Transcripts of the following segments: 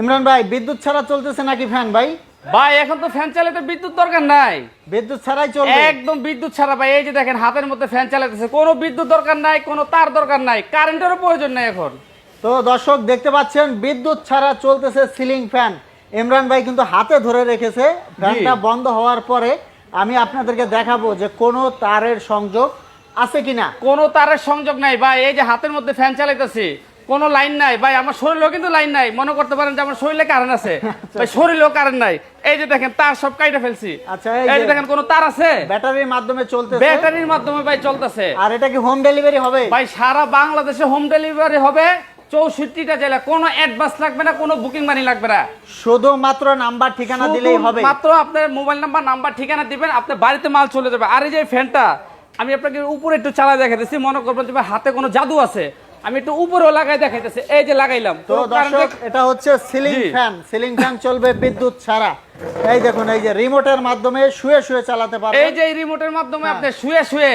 ইমরান ভাই বিদ্যুৎ ছাড়া চলতেছে নাকি ফ্যান ভাই? ভাই এখন তো ফ্যান চালাতে বিদ্যুৎ দরকার নাই। বিদ্যুৎ ছাড়াই চলবে। একদম বিদ্যুৎ ছাড়া ভাই এই যে দেখেন হাতের মধ্যে ফ্যান চালাতেছে। কোনো বিদ্যুৎ দরকার নাই কোনো তার দরকার নাই কারেন্টেরও প্রয়োজন নাই এখন। তো দর্শক দেখতে পাচ্ছেন বিদ্যুৎ ছাড়া চলতেছে সিলিং ফ্যান। ইমরান ভাই কিন্তু হাতে ধরে রেখেছে। ফ্যানটা বন্ধ হওয়ার পরে আমি আপনাদেরকে দেখাবো যে কোনো তারের সংযোগ আছে কিনা। কোনো তারের সংযোগ নাই ভাই এই যে হাতের মধ্যে ফ্যান চালাইতেছি। কোনো লাইন নাই। ভাই আমার শরীরেও কিন্তু লাইন নাই। মনে করতে পারেন যে আমার শরীরে কারেন্ট আছে। ভাই শরীরেও কারেন্ট নাই। এই যে দেখেন তার সব কাইটা ফেলছি। আচ্ছা, এই যে দেখেন কোনো তার আছে? ব্যাটারির মাধ্যমে চলতেছে। ব্যাটারির মাধ্যমে ভাই চলতেছে। আর এটা কি হোম ডেলিভারি হবে? ভাই সারা বাংলাদেশে হোম ডেলিভারি হবে। চৌষট্টিটা জেলা কোনো অ্যাডভান্স লাগবে না কোনো বুকিং মানি লাগবে না। শুধু মাত্র নাম্বার ঠিকানা দিলেই হবে। মাত্র আপনার মোবাইল নাম্বার নাম্বার ঠিকানা দিবেন আপনার বাড়িতে মাল চলে যাবে। আর এই যে ফ্যানটা আমি আপনাকে উপরে একটু চালা দেখা দিচ্ছি। মনে করবেন যে হাতে কোনো জাদু আছে। আমি একটু উপরেও লাগাই দেখাইতেছি। এই যে লাগাইলাম। তো দর্শক এটা হচ্ছে সিলিং ফ্যান। সিলিং ফ্যান চলবে বিদ্যুৎ ছাড়া। এই দেখুন এই যে রিমোটের মাধ্যমে শুয়ে শুয়ে চালাতে এই যে রিমোটের মাধ্যমে হ্যাঁ। আপনি শুয়ে শুয়ে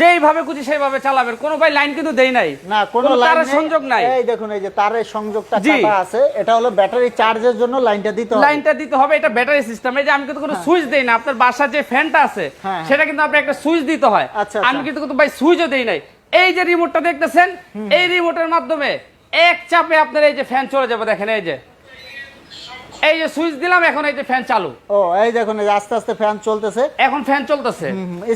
যেইভাবে খুশি সেইভাবে চালাবেন। কোনো ভাই লাইন কিন্তু দেই নাই। না কোনো তারের সংযোগ নাই। এই দেখুন এই যে তারের সংযোগটা কাটা আছে। এটা হলো ব্যাটারি চার্জের জন্য লাইনটা দিতে হবে। লাইনটা দিতে হবে এটা ব্যাটারি সিস্টেম। এই যে আমি কিন্তু কোনো সুইচ দেই না। আপনার বাসার যে ফ্যানটা আছে হ্যাঁ, হ্যাঁ। সেটা কিন্তু আপনি একটা সুইচ দিতে হয়। আচ্ছা, আমি আচ্ছা। কিন্তু কিন্তু ভাই সুইচও দেই নাই। এই যে রিমোটটা দেখতেছেন এই রিমোটের মাধ্যমে এক চাপে আপনার এই যে ফ্যান চলে যাবে দেখেন এই যে। এই যে সুইচ দিলাম এখন এই যে ফ্যান চালু। ও এই দেখুন আস্তে আস্তে ফ্যান চলতেছে। এখন ফ্যান চলতেছে।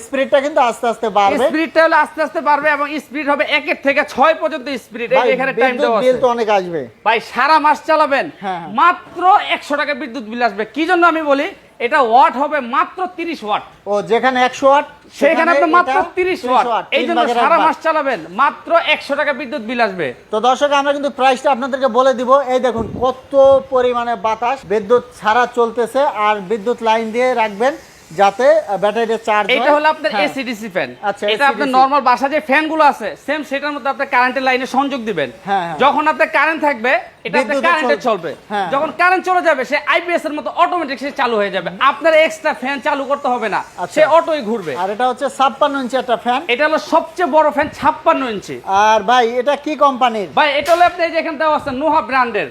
স্পিডটা কিন্তু আস্তে আস্তে বাড়বে। স্পিডটা হলো আস্তে আস্তে বাড়বে এবং স্পিড হবে একের থেকে ছয় পর্যন্ত স্পিড এই এখানে টাইম দেওয়া বিল তো অনেক আসবে। ভাই সারা মাস চালাবেন হ্যাঁ, হ্যাঁ। মাত্র একশো টাকা বিদ্যুৎ বিল আসবে। কি জন্য আমি বলি? এটা ওয়াট হবে মাত্র তিরিশ ওয়াট। ও যেখানে একশো ওয়াট সেখানে আপনি মাত্র তিরিশ 30 ওয়াট। ওয়াট, এই জন্য সারা মাস চালাবেন মাত্র একশো টাকা বিদ্যুৎ বিল আসবে। তো দর্শক আমরা কিন্তু প্রাইসটা আপনাদেরকে বলে দিব। এই দেখুন কত পরিমাণে বাতাস বিদ্যুৎ ছাড়া চলতেছে আর বিদ্যুৎ লাইন দিয়ে রাখবেন। যাতে ব্যাটারিটা চার্জ এটা হলো আপনার। এসিডিসি ফ্যান আচ্ছা, এটা আপনার নরমাল বাসা যে ফ্যানগুলো আছে সেম সেটার মধ্যে আপনি কারেন্টের লাইনে সংযোগ দিবেন। হ্যাঁ, হ্যাঁ। যখন আপনার কারেন্ট থাকবে এটা আপনার কারেন্টে চলবে। হ্যাঁ। যখন কারেন্ট চলে যাবে সে আইপিএস এর মতো অটোমেটিক সে চালু হয়ে যাবে। আপনার এক্সট্রা ফ্যান চালু করতে হবে না। আচ্ছা। সে অটোই ঘুরবে। আর এটা হচ্ছে ছাপ্পান্ন ইঞ্চি একটা ফ্যান এটা হলো সবচেয়ে বড় ফ্যান ছাপ্পান্ন ইঞ্চি। আর ভাই এটা কি কোম্পানির ভাই এটা হলো আপনি এই যে এখানে দেওয়া আছে নোহা ব্র্যান্ডের।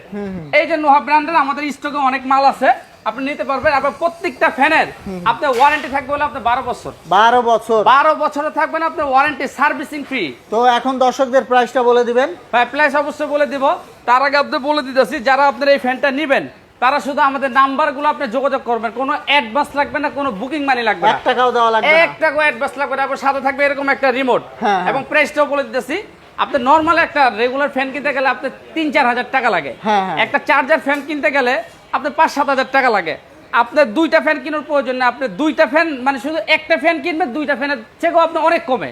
এই যে নোহা ব্র্যান্ডের আমাদের স্টকে অনেক মাল আছে। আপনি নিতে পারবেন আপনার প্রত্যেকটা ফ্যানের আপনার ওয়ারেন্টি থাকবে হলো আপনার বারো বছর। বারো বছর। বারো বছরে থাকবে না আপনার ওয়ারেন্টি সার্ভিসিং ফ্রি তো এখন দর্শকদের প্রাইসটা বলে দিবেন। ভাই প্লাস অবশ্যই বলে দিব। তার আগে আপনি বলে দিতেছি যারা আপনার এই ফ্যানটা নেবেন তারা শুধু আমাদের নাম্বারগুলো আপনি যোগাযোগ করবেন। কোনো অ্যাডভান্স লাগবে না কোনো বুকিং মানি লাগবে এক টাকাও দেওয়া লাগবে এক না। টাকা অ্যাডভান্স লাগবে না এবং সাথে থাকবে এরকম একটা রিমোট হ্যাঁ, হ্যাঁ। এবং প্রাইসটাও বলে দিতেছি আপনি নর্মাল একটা রেগুলার ফ্যান কিনতে গেলে আপনি তিন চার হাজার টাকা লাগে। হ্যাঁ, হ্যাঁ। একটা চার্জার ফ্যান কিনতে গেলে আপনার পাঁচ সাত হাজার টাকা লাগে। আপনার দুইটা ফ্যান কেনার প্রয়োজন না আপনি দুইটা ফ্যান মানে শুধু একটা ফ্যান কিনবেন দুইটা ফ্যানের থেকেও আপনার অনেক কমে।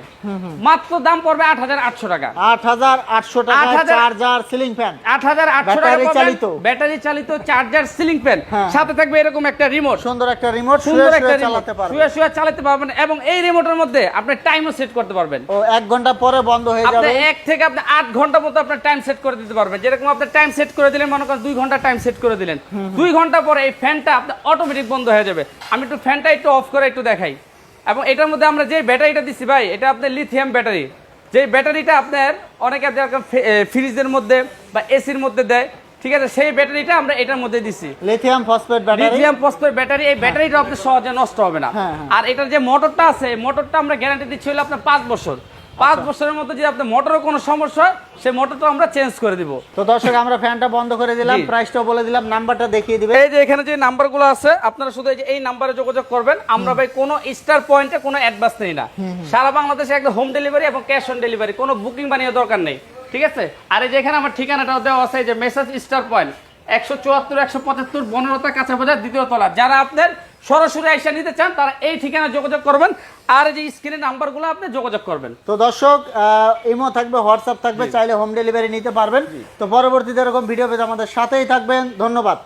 মাত্র দাম পড়বে আট হাজার আটশো টাকা। আট হাজার আটশো টাকা চার্জার সিলিং ফ্যান। আট হাজার আটশো টাকা ব্যাটারি চালিত। ব্যাটারি চালিত চার্জার সিলিং ফ্যান। হ্যাঁ। সাথে থাকবে এরকম একটা রিমোট সুন্দর একটা রিমোট সুন্দর একটা চালাতে পারবে শুয়ে শুয়ে চালাতে পারবেন এবং এই রিমোটের মধ্যে আপনি টাইমও সেট করতে পারবেন। ও এক ঘণ্টা পরে বন্ধ হয়ে যাবে। আপনি এক থেকে আপনি আট ঘণ্টা মতো আপনার টাইম সেট করে দিতে পারবেন। যেরকম আপনি টাইম সেট করে দিলেন মনে করেন দুই ঘণ্টা টাইম সেট করে দিলেন। দুই ঘণ্টা পরে এই ফ্যানটা আপনার অটোমেটিক বন্ধ হয়ে যাবে। আমি একটু ফ্যানটা একটু অফ করে একটু দেখাই। এবং এটার মধ্যে আমরা যে ব্যাটারিটা দিচ্ছি ভাই এটা আপনার লিথিয়াম ব্যাটারি যে ব্যাটারিটা আপনার অনেকে ফ্রিজের মধ্যে বা এসির মধ্যে দেয় ঠিক আছে? সেই ব্যাটারিটা আমরা এটার মধ্যে দিচ্ছি lithium phosphate battery lithium phosphate battery এই ব্যাটারিটা আপনার সহজে নষ্ট হবে না। হ্যাঁ, হ্যাঁ। আর এটার যে মোটরটা আছে মোটরটা আমরা গ্যারান্টি দিচ্ছি হলো আপনার পাঁচ বছর। পাঁচ আচ্ছা। বছরের মধ্যে যদি আপনার মোটরের কোনো সমস্যা হয় সেই মোটরটা আমরা চেঞ্জ করে দিব। তো দর্শক আমরা ফ্যানটা বন্ধ করে দিলাম প্রাইসটাও বলে দিলাম নাম্বারটা দেখিয়ে দিবে এই যে এখানে যে নাম্বারগুলো আছে আপনারা শুধু এই যে এই নাম্বারে যোগাযোগ করবেন। আমরা ভাই কোনো স্টার পয়েন্টে কোনো অ্যাডভান্স নেই না। সারা বাংলাদেশে একদম হোম ডেলিভারি এবং ক্যাশ অন ডেলিভারি কোনো বুকিং বানিয়ে দরকার নেই। ঠিক আছে? আর এই যে এখানে আমার ঠিকানাটাও দেওয়া আছে এই যে মেসেজ স্টার পয়েন্ট একশো চুয়াত্তর একশো পঁচাত্তর বনরতা কাঁচা বাজার দ্বিতীয় তলা। যারা আপনার সরাসরি আইসা নিতে চান তারা এই ঠিকানা যোগাযোগ করবেন। আর যে স্ক্রিনের নাম্বারগুলো আপনি যোগাযোগ করবেন। তো দর্শক আহ, ইমো থাকবে হোয়াটসঅ্যাপ থাকবে চাইলে হোম ডেলিভারি নিতে পারবেন। তো পরবর্তীতে এরকম ভিডিও পেতে আমাদের সাথেই থাকবেন। ধন্যবাদ।